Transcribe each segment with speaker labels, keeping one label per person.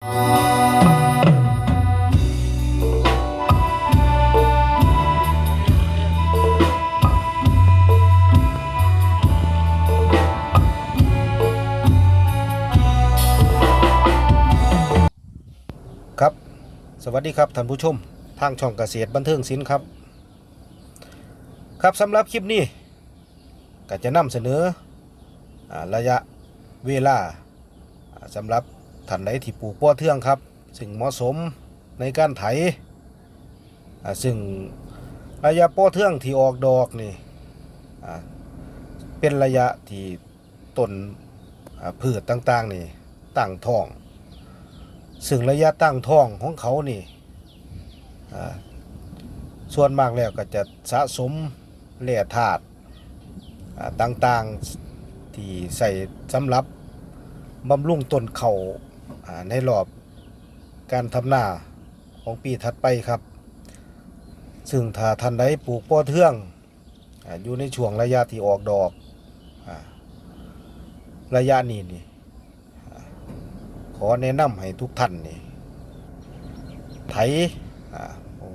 Speaker 1: ครับ สวัสดีครับท่านผู้ชม ทางช่องเกษตรบันเทิงศิลป์ครับ ครับสำหรับคลิปนี้ก็จะนำเสนออระยะเวลาสำหรับ ท่านใดที่ปลูกป้อเทืองครับซึ่งเหมาะสมในการไถอ่าซึ่งระยะป้อเทืองที่ออกดอกนี่อ่าเป็นระยะที่ต้นอ่าพืชต่างๆนี่ตั้งท้อง ซึ่งระยะตั้งท้องของเขานี่อ่าส่วนมากแล้วก็จะสะสมแร่ธาตุอ่าต่างๆที่ใส่สำหรับบำรุงต้นเขา่า ในรอบการทำนาของปีถัดไปครับ ซึ่งถ้าท่านใดปลูกป้อเทืองออยู่ในช่วงระยะที่ออกดอกอระยะนี้นี่ขอแนะนำให้ทุกท่านนี่ไถ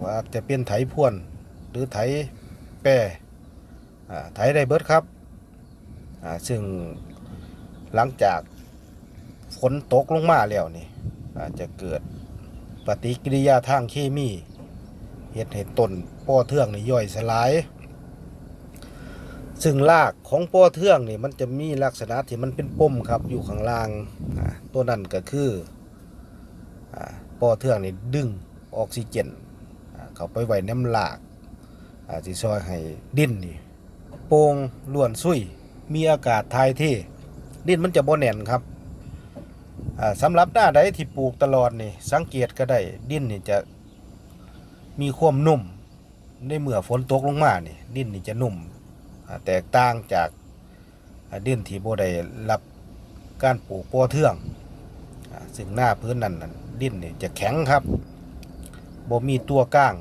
Speaker 1: ว่าจะเป็นไถพ่วนหรือไถแปรไถได้เบิดครับซึ่งหลังจาก ฝนตกลงมาแล้วนี่อาจจะเกิดปฏิกิริยาทางเคมีเห็ดให้ต้นป้อเทืองนี่ย่อยสลาย ซึ่งรากของป้อเทืองนี่มันจะมีลักษณะที่มันเป็นปมครับอยู่ข้างล่างตัวนั้นก็คืออ่าป้อเทืองนี่ดึงออกซิเจนเข้าไปไว้น้ำหลากอ่าสิซอยให้ดินนี่โป่งล้วนซุยมีอากาศทายเทดินมันจะบ่แน่นครับ สำหรับหน้าใดที่ปลูกตลอดนี่สังเกตก็ได้ดินนี่จะมีความนุ่มในเมื่อฝนตกลงมานี่ดินนี่จะนุ่มแตกต่างจากดินที่โบได้รับการปลูกปอเทืองซึ่งหน้าพื้นนั้นนั้นดินนี่จะแข็งครับโบมีตัวก้าง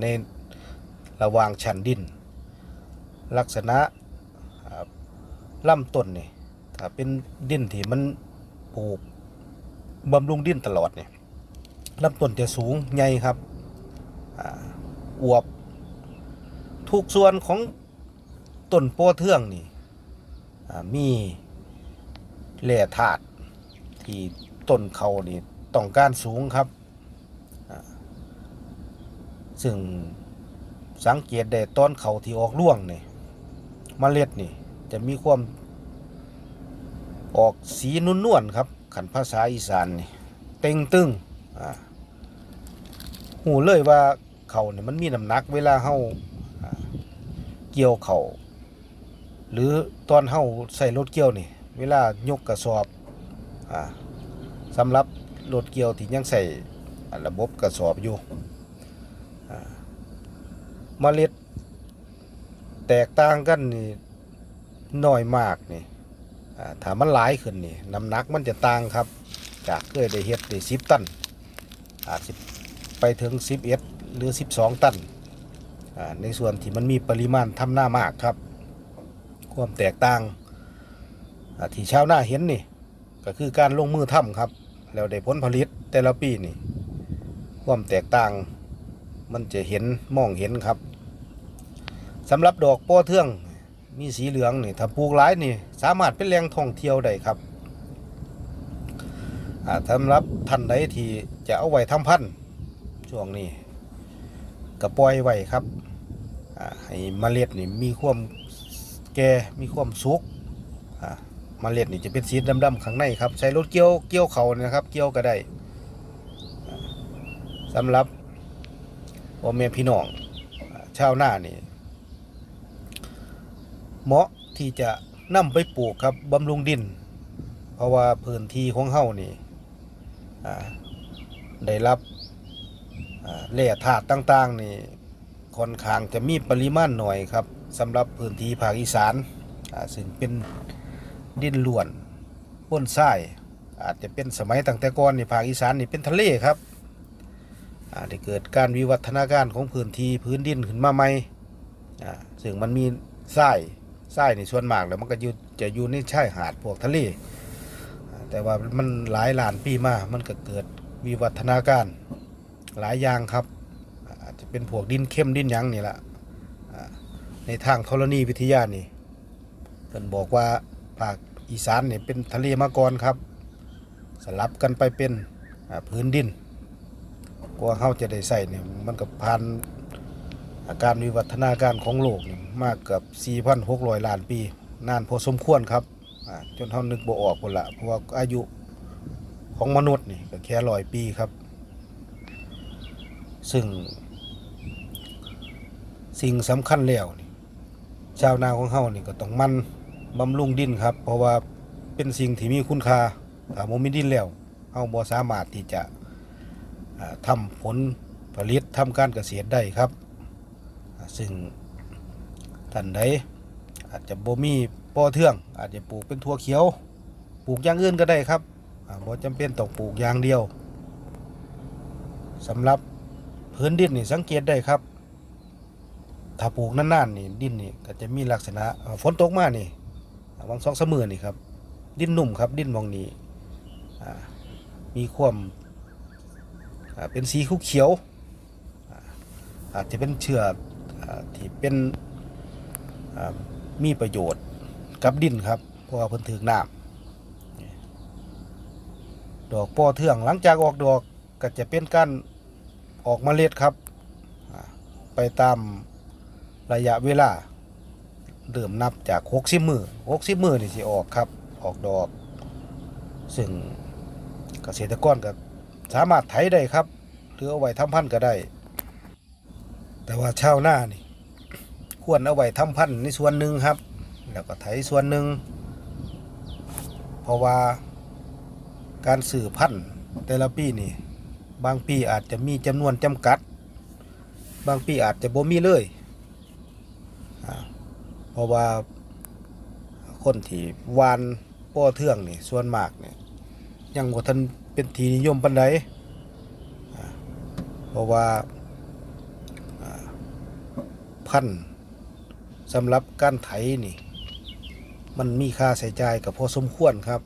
Speaker 1: ในระหว่างชั้นดิน ลักษณะลำต้นนี่ เป็นดินที่มันปลูกบำรุงดินตลอดเนี่ยลำต้นจะสูงใหญ่ครับอวบทุกส่วนของต้นโพเทืองนี่มีแร่ธาตุที่ต้นเขานี่ต้องการสูงครับ ซึ่งสังเกตได้ต้นเขาที่ออกร่วงนี่เมล็ดนี่จะมีความ ออกสีนุ่นๆครับขันภาษาอีสานนี่เต็งตึงอ่าหูเลยว่าเขาเนี่ยมันมีน้ำหนักเวลาเฮาเกี่ยวเขาหรือตอนเฮาใส่รถเกี่ยวนี่เวลายกกระสอบอ่าสำหรับรถเกี่ยวที่ยังใส่ระบบกระสอบอยู่อ่าเมล็ดแตกต่างกันนี่น้อยมากนี่ ถ้ามันหลายขึ้นนี่น้ำหนักมันจะต่างครับ จากเคยได้เฮ็ดได้สิบตันอาจสิไปถึงสิบเอ็ดหรือสิบสองตันในส่วนที่มันมีปริมาณทำหน้ามากครับ ความแตกต่างที่ชาวหน้าเห็นนี่ก็คือการลงมือทำครับ แล้วได้ผลผลิตแต่ละปีนี่ ความแตกต่างมันจะเห็นมองเห็นครับสำหรับดอกป้อเทือง มีสีเหลืองนี่ถ้าปลูกหลายนี่ สามารถเป็นแหล่งท่องเที่ยวได้ครับสำหรับท่านใดที่จะเอาไว้ทำพันธุ์ช่วงนี้ก็ปล่อยไว้ครับอ่าให้เมล็ดนี่มีความแก่มีความสุกอ่าเมล็ดนี่จะเป็นสีดำๆข้างในครับใช้รถเกี่ยวเกี่ยวเขานี่นะครับ เกี่ยวก็ได้สำหรับพ่อแม่พี่น้องชาวนานี่ เหมาะที่จะนำไปปลูกครับบำรุงดิน เพราะว่าพื้นที่ของเฮานี่ได้รับอ่าแร่ธาตุต่างๆนี่ค่อนข้างจะมีปริมาณหน่อยครับสำหรับพื้นที่ภาคอีสานอ่าซึ่งเป็นดินล้วนพ้นทรายอาจจะเป็นสมัยตั้งแต่ก่อนนี่ภาคอีสานนี่เป็นทะเลครับอ่าได้เกิดการวิวัฒนาการของพื้นที่พื้นดินขึ้นมาใหม่อ่าซึ่งมันมีทราย ทรายในส่วนมากแล้วมันก็อยู่จะอยู่ในชายหาดพวกทะเลแต่ว่ามันหลายล้านปีมา มันก็เกิดวิวัฒนาการหลายอย่างครับอาจจะเป็นพวกดินเข้มดินหยังนี่แหละในทางธรณีวิทยานี่เพิ่นบอกว่าภาคอีสานนี่เป็นทะเลมาก่อนครับ สลับกันไปเป็นพื้นดินกว่าเฮาจะได้ใส่เนี่ยมันก็ผ่าน อาการวิวัฒนาการของโลกมากเกับ4,600 ล้านปี นานพอสมควรครับจนเฮานึกบ่ออกพุ่นละเพราะว่าอายุของมนุษย์นี่ก็แค่ร้อยปีครับ ซึ่ง สิ่งสำคัญแล้วนี่ชาวนาของเฮานี่ก็ต้องมันบำรุงดินครับ เพราะว่าเป็นสิ่งที่มีคุณค่าถ้าบ่มีดินแล้วเฮาบ่สามารถที่จะทำผลผลิตทำการเกษตรได้ครับ ซึ่งท่านใดอาจจะบ่มีปอเทือง อาจจะปลูกเป็นถั่วเขียว ปลูกอย่างอื่นก็ได้ครับอ่าบ่จำเป็นต้องปลูกอย่างเดียวสำหรับพื้นดินนี่สังเกตได้ครับ ถ้าปลูกนานๆนี่ดินนี่ก็จะมีลักษณะฝนตกมานี่วังสองสมือนี่ครับ ดินนุ่มครับดินมองนี้มีความเป็นสีครุเขียว อาจจะเป็นเชื้อ ที่เป็นมีประโยชน์กับดินครับ เพราะว่าเพิ่นถึงน้ำดอกปอเทืองหลังจากออกดอกก็จะเป็นการออกมเมล็ดครับ ไปตามระยะเวลาเริ่มนับจาก60มือ60มือนี่สิออกครับ ออกดอก ซึ่งเกษตรกรก็สามารถไถได้ครับหรือเอาไว้ทำพันธุ์ก็ได้ แต่ว่าชาวนานี่ควรเอาไว้ทำพันธุ์ในส่วนหนึ่งครับ แล้วก็ไถส่วนหนึ่งเพราะว่าการสื่อพันธุ์แต่ละปีนี่ บางปีอาจจะมีจำนวนจำกัด บางปีอาจจะบ่มีเลยเพราะว่าคนที่วานป้อเทืองนี่ส่วนมากเนี่ยยังบ่ทันเป็นทีนิยมปานใดอ่าเพราะว่า พันสำหรับการไถนี่ มันมีค่าใช้จ่ายกับพอสมควรครับ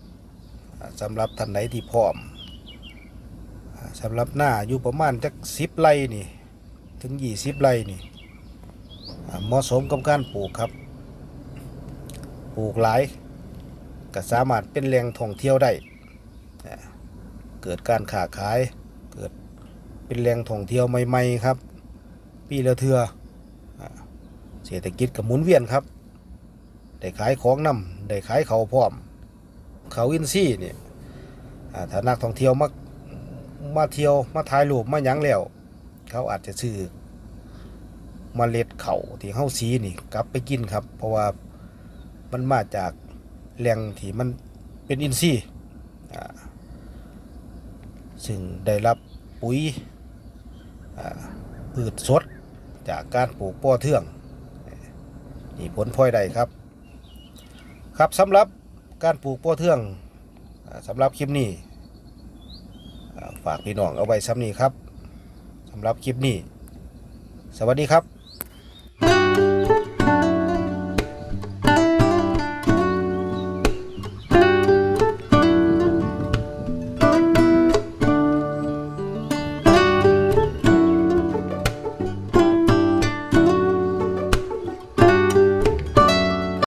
Speaker 1: สำหรับท่านไหนที่พร้อมสำหรับหน้าอยู่ประมาณจักสิบไร่นี่ ถึงยี่สิบไร่นี่เหมาะสมกับการปลูกครับ ปลูกหลายก็สามารถเป็นแหล่งท่องเที่ยวได้ เกิดการค้าขาย เกิดเป็นแหล่งท่องเที่ยวใหม่ ๆ ครับ ปีละเทืออ่า เศรษฐกิจกับหมุนเวียนครับ ได้ขายของนำได้ขายเขาพร้อม เขาอินซี่เนี่ยถ้านักท่องเที่ยวมามาเที่ยวมาถ่ายรูปมาหยังแล้ว เขาอาจจะซื้อเมล็ดเขาที่เฮาสีนี่กลับไปกินครับ เพราะว่ามันมาจากแหล่งที่มันเป็นอินทรีย์อ่ซึ่งได้รับปุ๋ยอ่าพืชสดจากการปลูกป้อเทือง นี่ผลพลอยได้ครับ ครับสำหรับการปลูกป้อเทืองอ่าสำหรับคลิปนี้ฝากพี่น้องเอาไว้ซ้ำนี้ครับสำหรับคลิปนี้ สวัสดีครับ